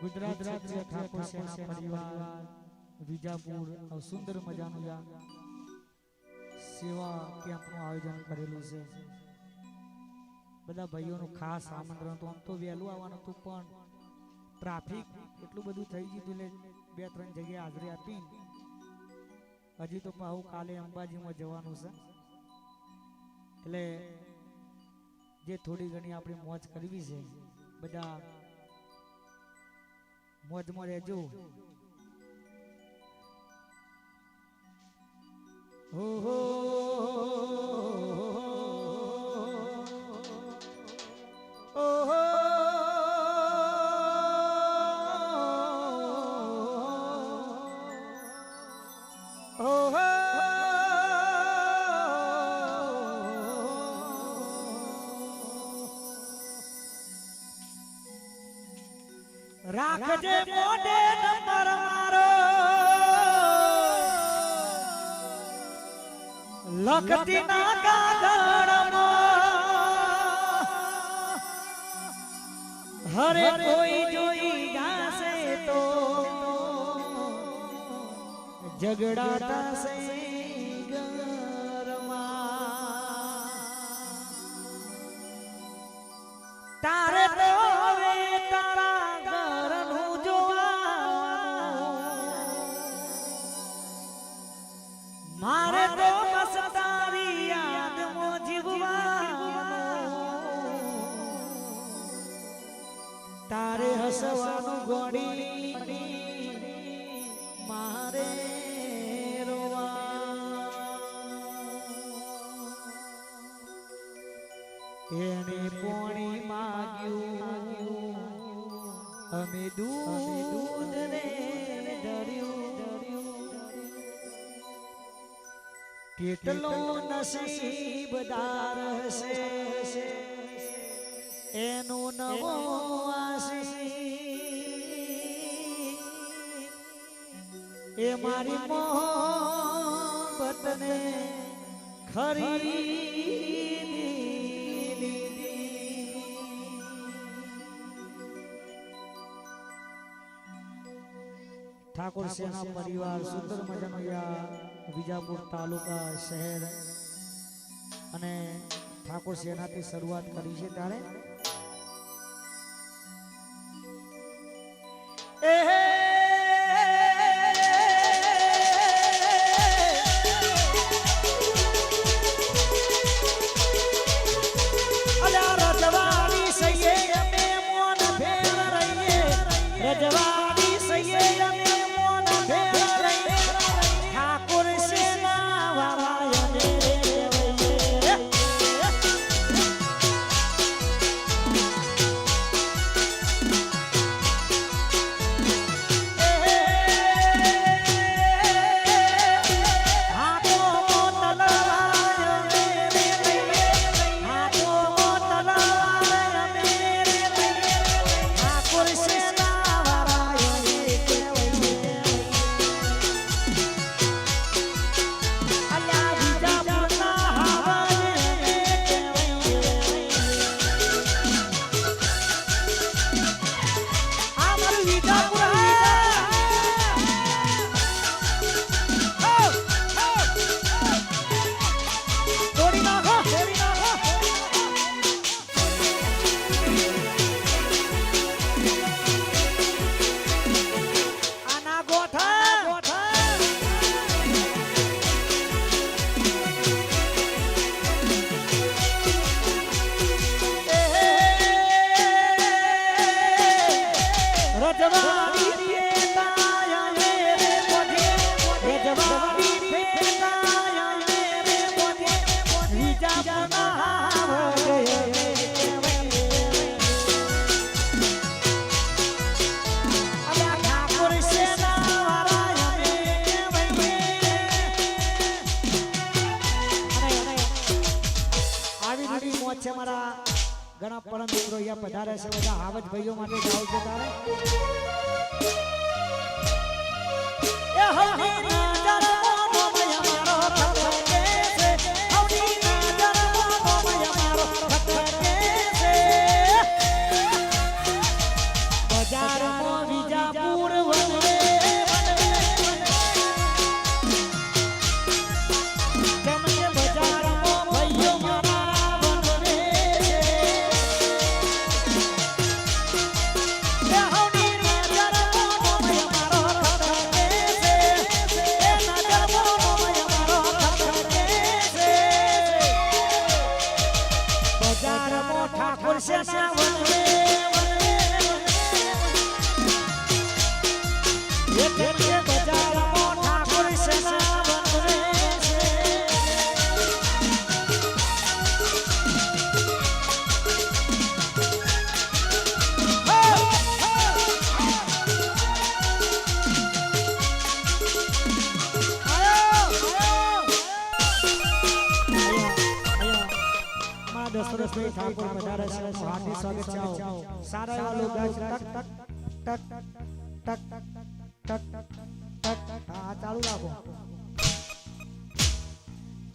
ગુજરાત રાજ્ય ઠાકોર ખાસ આમંત્રણ હતું વહેલું આવવાનું હતું, પણ ટ્રાફિક એટલું બધું થઈ ગયું એટલે બે ત્રણ જગ્યાએ હાજરી આપી હજી તો પાહુ કાલે અંબાજીમાં જવાનું છે. એટલે જે થોડી ઘણી આપણે મોજ કરવી છે બધા મોજમાં રહેજો. હો હો રાખજે મોઢે નંબર મારો. લખતી ના કાગળમાં હરે કોઈ જોઈ જાશે તો. ઝઘડા થશે. એને પોણી માગ્યું. અમે દૂધ ને ધર્યું. કેટલો નસીબદાર હશે. એનો નવો એ મારી મોહબ્બતને ખરીદી ઠાકોર સેના પરિવાર સુંદર મજાનો વિજાપુર તાલુકા શહેર. અને ઠાકોર સેનાથી શરૂઆત કરી છે ત્યારે અહીંયા પધારે છે બધા આવજ ભાઈઓ માટે જાવ છે તારે. હા હવની સુરેશભાઈ ઠાકોર પધારે છે હાર્દિક સ્વાગત છે સારા એવા લોકો ટક ટક ટક ટક ટક ટક ટક ટક હા ચાલુ રાખો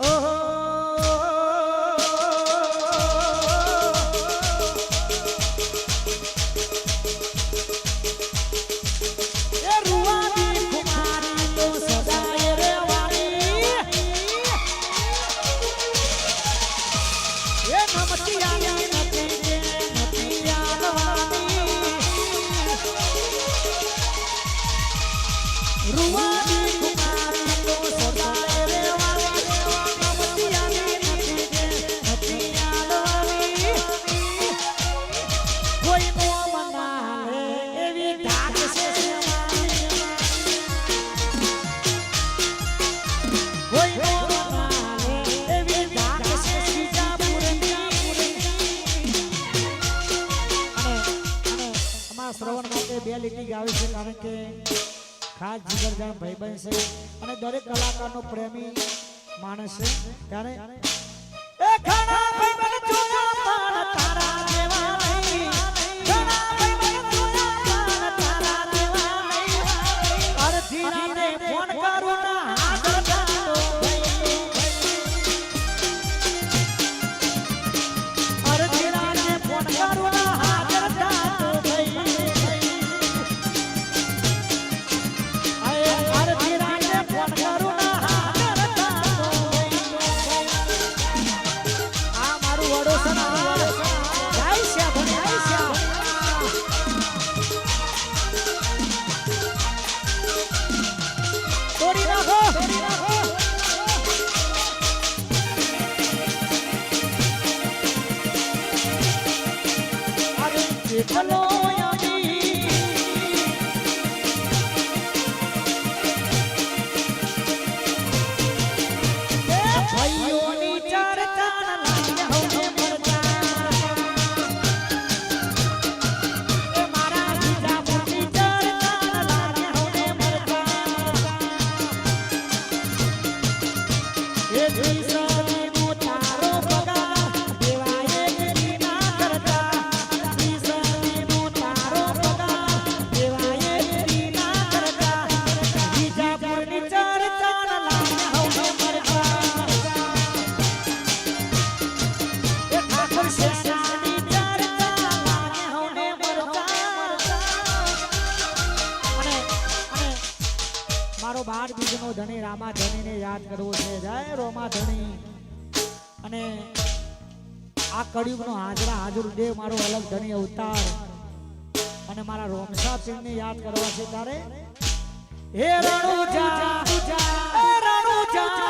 ઓહો ખાસ ભાઈ ભાઈબંધ છે અને દરેક કલાકારનો પ્રેમી માણસ છે. ત્યારે મારો બાર બીજનો ધણી રામા ધણીને યાદ કરવો છે. જય રોમા ધણી. અને આ કળિયુગનો હાજરા હાજર દેવ મારો અલગ ધણી અવતાર. અને મારા રોમસા સિંહ ને યાદ કરવા છે તારે? હે રણુજા રણુજા રણુજા